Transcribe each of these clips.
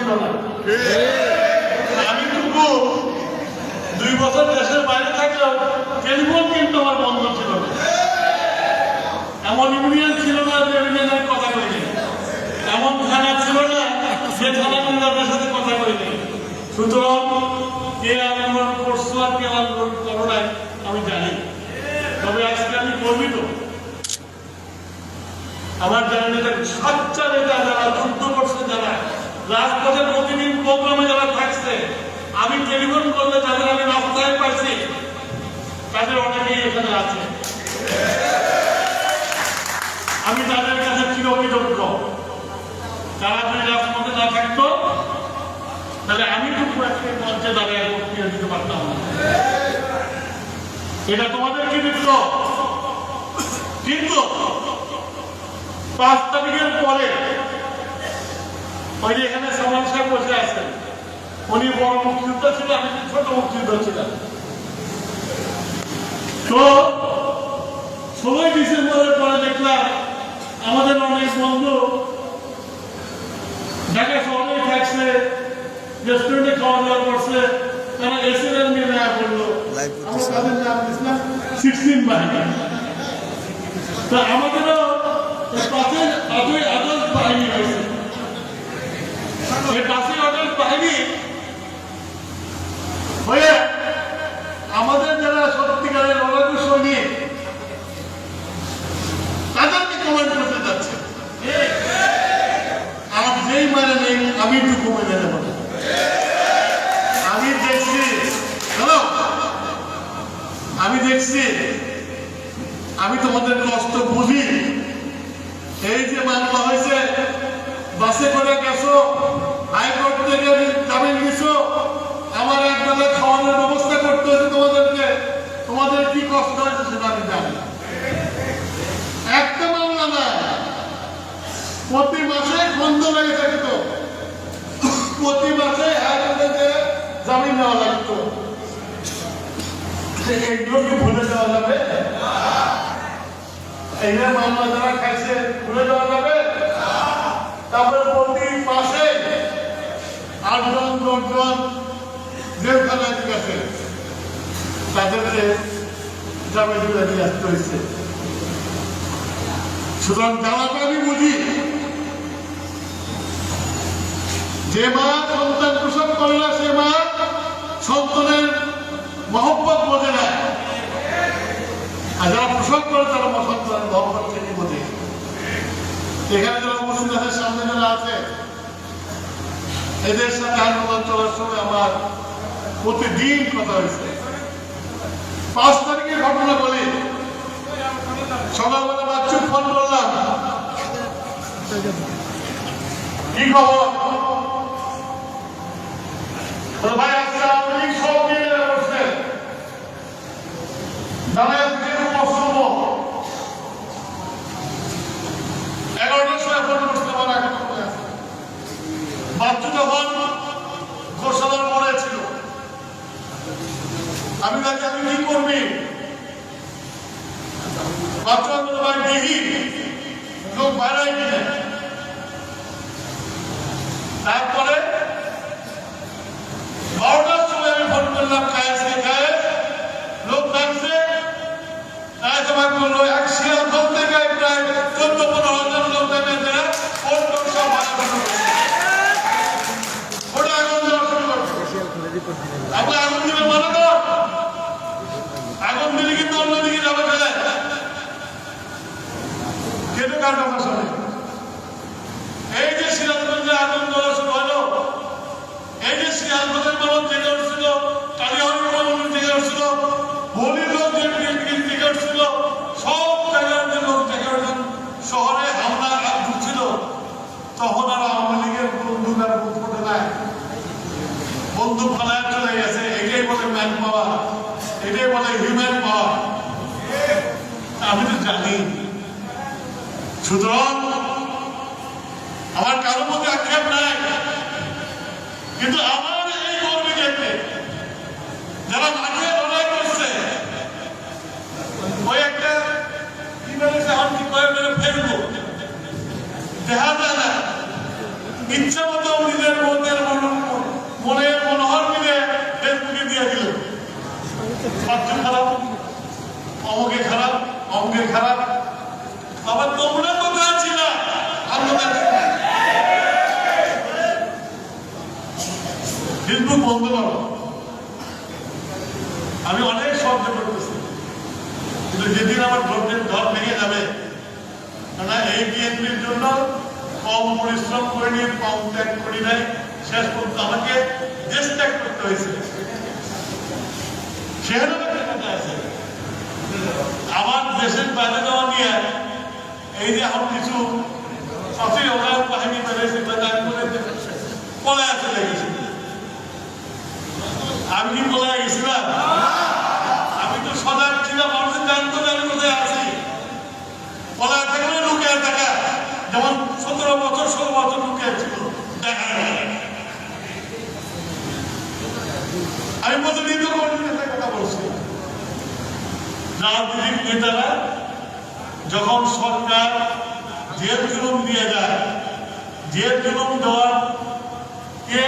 ছিল আমি টুকু দুই বছর দেশের বাইরে থাকলেও টেলিফোন কিন্তু আমার বন্ধ ছিল না। এমন ইউনিয়ন ছিল না যে ইউনিয়নের কথা করিনি এমন থানা ছিল না যে থানা আপনার সাথে কথা করিনি সুতরাং কে আন্দোলন করছ আর কে আন্দোলন করো নাই আমি জানি তবে আজকে আমি গর্বিত। আমার জানা নেতা সাচ্চা নেতা যারা যুদ্ধ করছে যারা রাজপথে প্রতিদিন প্রোগ্রামে যারা থাকছে টেলিফোন করলে যাদের আমি রাস্তায় পাইছি। তাদের অনেকেই এখানে আছে। আমি তাদের কাছে চিরকৃতজ্ঞ। তারা যদি রাজপথে না থাকতো, তাহলে আমি টুকু আজকে মঞ্চে দাঁড়িয়ে বক্তৃতা দিতে পারতাম না। এটা তোমাদের কৃতিত্ব কিন্তু পাঁচ তারিখের পরে ওই যে এখানে সাহেব বসে আছেন উনি বড় মুক্তিযোদ্ধা ছিল আমি ছোট মুক্তিযোদ্ধা ছিলাম। তো ষোলোই ডিসেম্বরের পরে দেখলাম আমাদের অনেক বন্ধু ঢাকা শহরে থাকছে রেস্টুরেন্টে খাওয়া দাওয়া করছে তারা এসএলএন নিয়ে নেওয়া করল। আমরা তাদের নাম দিয়েছিলাম সিক্সটিন বাহিনী। তা আমাদেরও বাহিনী হয়েছে। এই বাহিনী হয়ে আমাদের যারা সত্যিকারের লড়াকু সৈনিক, তাদেরকে কমেন্ট করতে যাচ্ছে। আর যেই মানে নেই, আমি টুকু মেনে নেব আমি দেখছি আমি দেখছি, আমি তোমাদের কষ্ট বুঝি। এই যে মামলা হয়েছে, বাসে করে গেছো, হাইকোর্ট থেকে জামিন নিছো আমার এক বেলা খাওয়ানোর ব্যবস্থা করতে হয়েছে তোমাদেরকে। তোমাদের কি কষ্ট হয়েছে সেটা আমি জানি একটা মামলা না। প্রতি মাসে খন্ড লেগে থাকত প্রতি মাসে হাইকোর্টে জামিন নেওয়া লাগতো। যে কি ভুলে যাওয়া যাবে? এইটা মামলা যারা খাইছে, ভুলে যাওয়া যাবে? তারপরে প্রতি মাসে আটজন দশজন জেলখানায় গেছে তাদেরকে জামে জুড়ে নিয়ে আসতে হয়েছে সুতরাং জ্বালাটা আমি বুঝি। যে মা সন্তান প্রসব করে না, সে মা সন্তানের মহব্বত বোঝে না। আর যারা প্রসব করে, তারা সন্তানের মহব্বত থেকে বোঝে। এখানে যারা উপস্থিত আছে, সামনে যারা আছে, এদের সাথে আন্দোলন চলার সময় আমার প্রতিদিন কথা হয়েছে। পাঁচ তারিখের ঘটনা বলি। সকালবেলা বাচ্চু ফোন করলাম। কি খবর? ভাই আজকে আওয়ামী লীগ সব নিয়ে নেওয়া করছে দাঁড়ায় থেকে পশ্চিম এগারোটার সময় ফোন করতে আমার এখন মনে আছে। বাচ্চু তখন ঘোষণার পরে ছিল আমি তাকে আমি কি করবি বাচ্চা বলে ভাই দেখি লোক বাইরে কিনে তারপরে বারোটার সময় আমি ফোন করলাম কায়েসকে কায়েস লোক নামছে কায়েস আমাকে বলল এক শিয়াল ফোন থেকে প্রায় চোদ্দ পনেরো হাজার লোক নেমেছে ফোন টোন সব ভাড়া শুরু করছে ওটা আগুন দেওয়া শুরু করছে আপনি আগুন দিবেন মানে তো আগুন দিলে কিন্তু অন্যদিকে যাবে ফেলে কেটে কার কথা শোনে এই যে সিরাজগঞ্জে আগুন দেওয়া শুরু হলো এই যে সিরাজগঞ্জের মানুষ জেগে উঠছিল কালিয়াহরি মানুষ জেগে উঠছিল হোলি লোক জেগে উঠছিল সব জায়গার যে লোক জেগে উঠেন শহরে হামলা আর ঢুকছিল তখন আর আওয়ামী লীগের বন্দুক আর বুক ফোটে নাই বন্দুক ফেলায় চলে গেছে এটাই বলে ম্যান পাওয়ার এটাই বলে হিউম্যান পাওয়ার আমি তো জানি সুতরাং আমার কারোর মধ্যে আক্ষেপ নাই। কিন্তু আমার এই কর্মীদেরকে যারা মাঠে লড়াই করছে, ওই একটা কি বলেছে আমি কি করে ফেলব। দেখা যায় না। ইচ্ছা মতো নিজের মধ্যে খারাপ অমুকে খারাপ অমুকে খারাপ আবার তোমরা কোথায় ছিল আপনাদের ফেসবুক বন্ধ করো আমি অনেক করতেছি। কিন্তু যেদিন আমার ঘর ঘর ভেঙে যাবে না এই বিএনপির জন্য কম পরিশ্রম কম ত্যাগ করি নাই, শেষ পর্যন্ত আমাকে দেশ ত্যাগ করতে হয়েছে। আমার দেশের বাইরে যাওয়া নিয়ে এই যে এখন কিছু সচি অনায়ক বাহিনী বেড়েছে পলায় চলে গেছে আমি কি আমি তো সজাগ ছিলাম মানুষের জানতো না আমি কোথায় আছি। পলায় যেমন সতেরো বছর, ষোলো বছর লুকিয়ে ছিল, দেখা আমি কথা বলছি। রাজনৈতিক নেতারা যখন সরকার জেল জুলুম দিয়ে যায়, জেল জুলুম দেওয়ার কে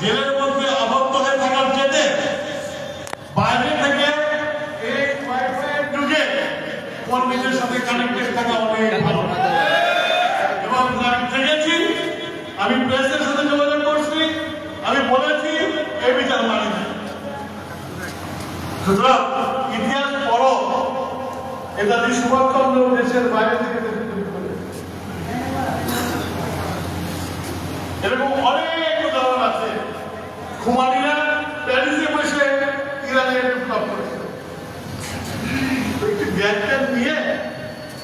জেলের মধ্যে আবদ্ধ হয়ে থাকার চেয়ে বাইরে থেকে এই ওয়াইফাই ঢুকে কর্মীদের সাথে কানেক্টেড থাকা অনেক ভালো। এবং আমি থেকেছি, আমি প্রেসের সাথে যোগাযোগ করছি, আমি বলেছি, এই বিচার মানি। সুতরাং ইতিহাস পড়ো, এটা যে সুভাষচন্দ্র দেশের বাইরে থেকে। এরকম অনেক উদাহরণ আছে। খুমানিরা প্যারিসে বসে ইরানের বিপ্লব করেছে।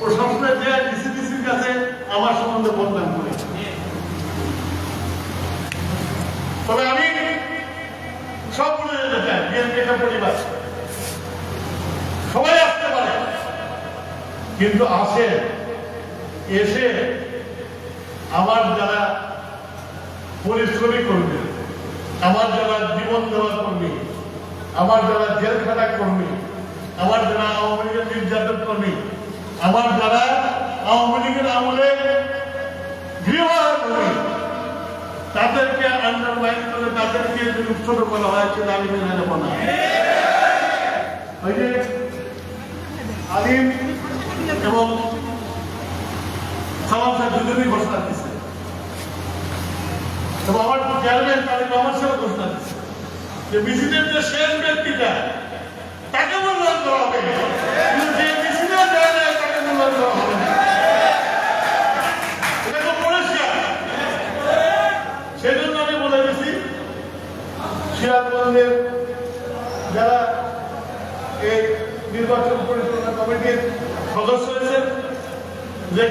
একটি প্রশাসনের যে ডিসিডিসির কাছে আমার সম্বন্ধে বদনাম করে। তবে আমি সব বলে যেতে চাই, বিএনপি একটা পরিবার। সবাই আসতে পারে। কিন্তু আসে এসে আমার যারা পরিশ্রমী কর্মী, আমার যারা জীবন দেওয়ার কর্মী, আমার যারা জেলখানা কর্মী, আমার যারা আওয়ামী লীগের নির্যাতন কর্মী আমার যারা আওয়ামী লীগের আমলে কর্মী তাদেরকে আন্ডারমাইন করে তাদেরকে ছোট করা হয়, সেটা আমি মেনে নেব না। যে আলিম এবং সাহেব দুজনেই ঘোষণা দিচ্ছে এবং আমার চেয়ারম্যান তাদের কমার্শিয়াল ঘোষণা দিচ্ছে যে মিছিলের যে শেষ ব্যক্তিটা, তাকে মূল্যায়ন করা হবে কিন্তু যে মিছিলে যায় না তাকে মূল্যায়ন করা হবে না এটা তো পরিষ্কার। সেই জন্য আমি বলে দিছি, সিরাজগঞ্জের যারা সদস্য হয়েছেন যে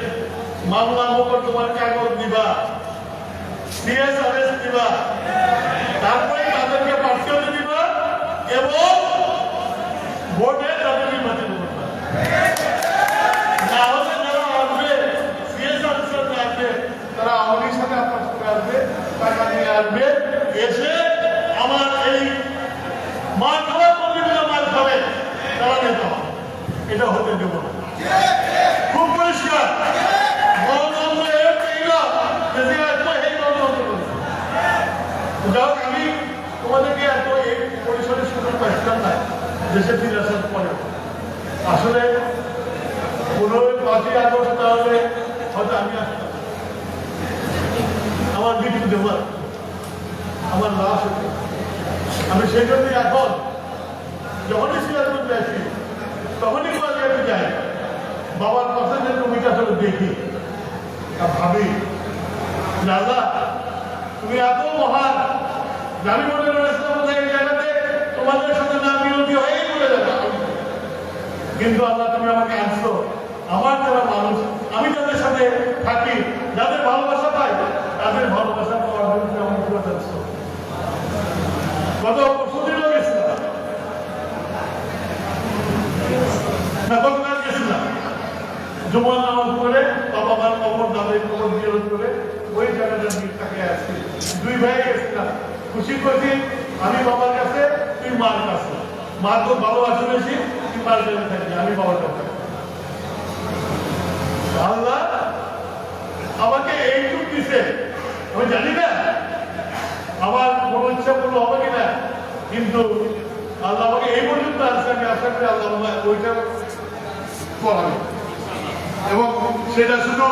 মামলা মোকদ্দমার কাগজ দিবা, সিএসআরএস দিবা তারপরে তাদেরকে প্রার্থীতে দিবা, এবং ভোটে তাদের নির্বাচিত করবা না হলে যারা আসবে সিএসআরএস সাথে আসবে তারা আওয়ামীর সাথে আপনার সাথে আসবে টাকা নিয়ে আসবে এসে আমার এই মার খাওয়া কর্মীগুলো মার খাবে। এটা হতে দেব খুব পরিষ্কার। আমি তোমাদেরকে এত পরিসরের সুযোগ পাইছিলাম না পরে আসলে পনেরোই তাহলে আমি আসতাম। আমার মৃত্যু দেবার আমার লাশ হতো আমি সেই এখন, যখনই সিরাজগঞ্জে আসি, তখনই কলেজে যাই। বাবার পাশে যে জমিটা চলে দেখি। ভাবি আল্লাহ তুমি এত মহান জানি মনে এই জায়গাতে তোমাদের সাথে না বিরোধী হয়েই বলে যাবে। কিন্তু আল্লাহ তুমি আমাকে আনছো। আমার যারা মানুষ আমি যাদের সাথে থাকি যাদের ভালোবাসা পাই তাদের ভালোবাসা পাওয়ার জন্য তুমি আমাকে করে যাচ্ছো গত পরশুদিনও গেছিলাম না গতকাল গেছিলাম জুমার নামাজ পড়ে বাবা মার কবর দাদের কবর জিয়ারত করে ওই জায়গাটা দিক তাকে আসছি দুই ভাই গেছিলাম খুশি করছি আমি বাবার কাছে তুই মার কাছে তো ভালোবাসে বেশি তুই মার কাছে থাকবি আমি বাবার থাকব। আল্লাহ আমাকে এইটুক দিছে আমি জানি না? আমার কোনো ইচ্ছা পূর্ণ হবে কিনা? কিন্তু আল্লাহ আমাকে এই পর্যন্ত আছে আমি আশা করি আল্লাহ ওইটা করাবে এবং সেটা শুধু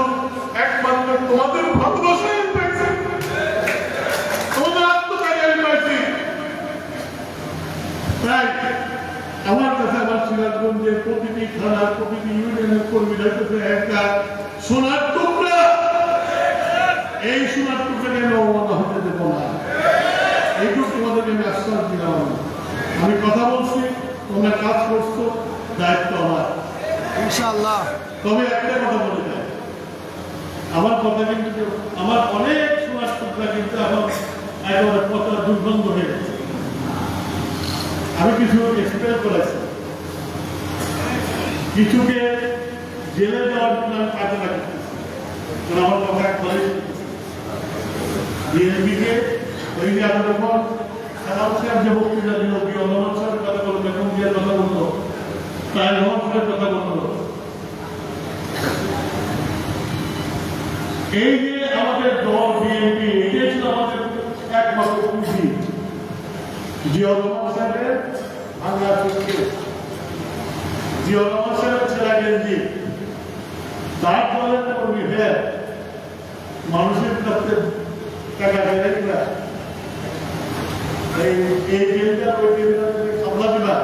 একমাত্র তোমাদের ভালোবাসায় আমি পেয়েছি তোমাদের আত্মত্যাগে আমি পেয়েছি তাই আমার কাছে আমার সিরাজগঞ্জের প্রতিটি থানার প্রতিটি ইউনিয়নের কর্মীরা কাছে একটা সোনার টুকরা। এই সোনার টুকরাকে আমি অবমাননা হতে দেবো না। এইটুকু তোমাদেরকে আমি আশ্বাস দিলাম। আমি কথা বলছি তোমরা কাজ করছ দায়িত্ব আমার। ইনশাআল্লাহ। তবে একটা কথা বলে যায় আমার কথা কিন্তু আমার অনেক সোনার টুকরা কিন্তু এখন একেবারে কথা দুর্গন্ধ হয়ে গেছে। আমি কিছু এক্সপ্লেন করেছি কিছুকে জেলে দেওয়ার জন্য আমি কাজে কারণ আমার কথা একবারে বিএনপিকে ওই যে সাহেব যে বক্তৃতা দিল, কি অনুমান সাহেবের কথা বলল, বেগম জিয়ার কথা বলল, তাই রহমান সাহেবের কথা বলল। এই যে আমাদের দল বিএনপি, এটাই ছিল আমাদের একমাত্র জিয়া রহমান সাহেবের বাংলা চুক্তি জিয়া রহমান সাহেবের ছেলে গেঞ্জি তার দলের কর্মী হয়ে মানুষের কাছে টাকা দেয় না এই এই গেঞ্জা ওই গেঞ্জা সামলা দিবা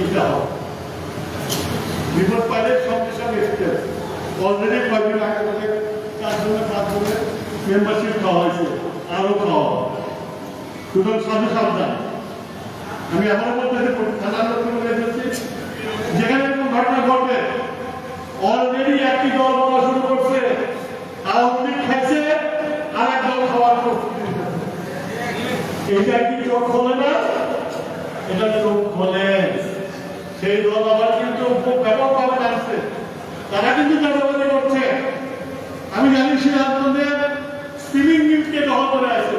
এটা হবে বিপদ পাইলে সঙ্গে সঙ্গে এসছে অলরেডি কয়েকদিন আগে থেকে চারজনে পাঁচজনে মেম্বারশিপ খাওয়া হয়েছে আরও খাওয়া সুতরাং সাধু সাবধান আমি এমন বলতে থানার লোক এসেছি যেখানে এরকম ঘটনা ঘটবে অলরেডি একটি দল বলা শুরু করছে, আওয়ামী খাইছে আর এক দল খাওয়ার প্রস্তুতি। এটা কি চোখ খোলে না? এটা চোখ খোলে। সেই দল আবার কিন্তু ব্যাপকভাবে জানছে তারা কিন্তু চাঁদাবাজি করছে আমি জানি সে আপনাদের স্পিনিং মিলকে দখল করে আছে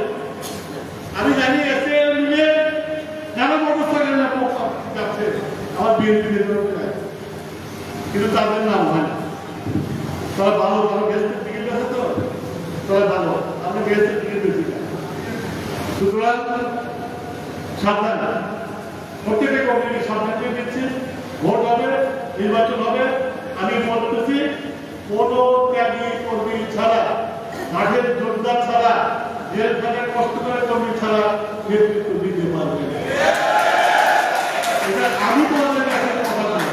আমি জানি এসে মিলে নানা ব্যবস্থা করে যাচ্ছে আমার বিএনপি নেতৃত্বে কিন্তু তাদের নাম হয় না তারা ভালো ভালো গেস্টের টিকিট আছে তো তারা ভালো আপনি গেস্টের টিকিট বেশি না। সুতরাং সাবধান প্রত্যেকটা কমিটি সাবধান করে দিচ্ছি ভোট হবে নির্বাচন হবে আমি বলতেছি কোন ত্যাগী কর্মী ছাড়া মাঠের যোদ্ধা ছাড়া জেলখানে কষ্ট করে কর্মী ছাড়া নেতৃত্ব দিতে পারবে এটা আমি তোমাদের কাছে কথা বলি।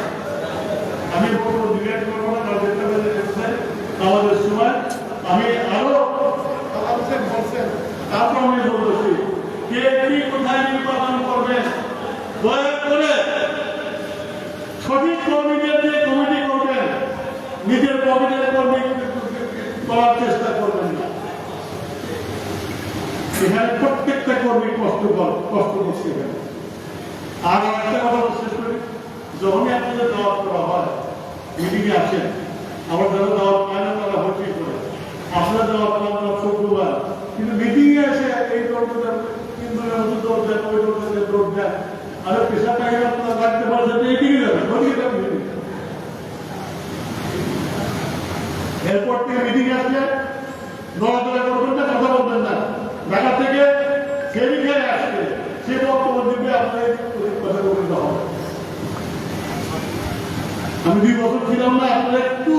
আমি করব না দেখতে আমাদের সময়, আমি আরও তারপর আমি কে কি কোথায় নির্বাচন করবে, দয়া করে সঠিক কর্মীদের দিয়ে কমিটি করবেন। নিজের কমিটির কর্মী করার চেষ্টা করবেন। না এখানে প্রত্যেকটা কর্মী কষ্ট কষ্ট করছে এখানে। আর একটা কথা শেষ করি। যখনই আপনাদের দাওয়াত করা হয় মিটিংয়ে আসেন, আমার যারা দাওয়াত পায় না, তারা হচ্ছে করে আপনার দাওয়াত পান না শুক্রবার কিন্তু মিটিংয়ে এসে এই দলটা কিন্তু দল দেন ওই দৌড় দেন আর পেশা পাই আপনারা রাখতে পারছেন এইদিকে যাবেন ওদিকে যাবেন এরপর থেকে মিটিং আসলে নড়াচড়া করবেন না, কথা বলবেন না। ঢাকা থেকে ফেরি খেয়ে আসবে। সে বক্তব্য দিবে আপনার কথা বলতে হবে। আমি দুই বছর ছিলাম না, আপনারা একটু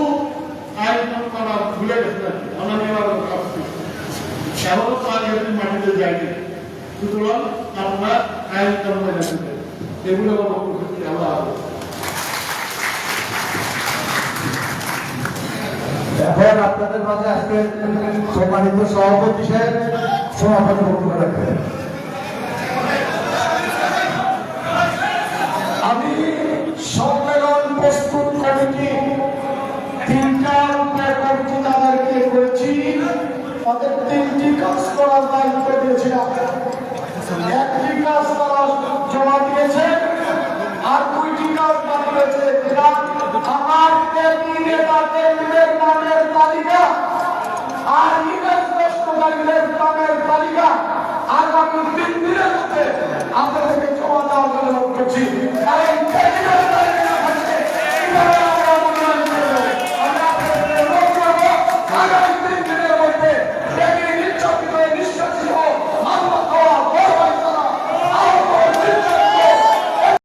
আইন মানা ভুলে আর আমরা নেওয়ার আসছি এখনও তো আগে মাটিতে যায়নি। সুতরাং আপনার আইন কানুন রাখবেন এগুলো আমার বক্তব্য হচ্ছে, আল্লাহ এখন আপনাদের মাঝে আজকে সম্মানিত সভাপতি সাহেব। সভাপতি বক্তব্য রাখবেন। আমি সম্মেলন প্রস্তুত কমিটি তিনটা উপায় তিনটি কাজ করার দায়িত্ব দিয়েছিলাম। একটি কাজ তারা দিয়েছে, আর দুইটি কাজ বাকি রয়েছে। আমার নামের তালিকা আর নষ্টকারীদের নামের তালিকা আগামী তিন দিনের মধ্যে আপনাদেরকে জমা দেওয়ার জন্য করছি।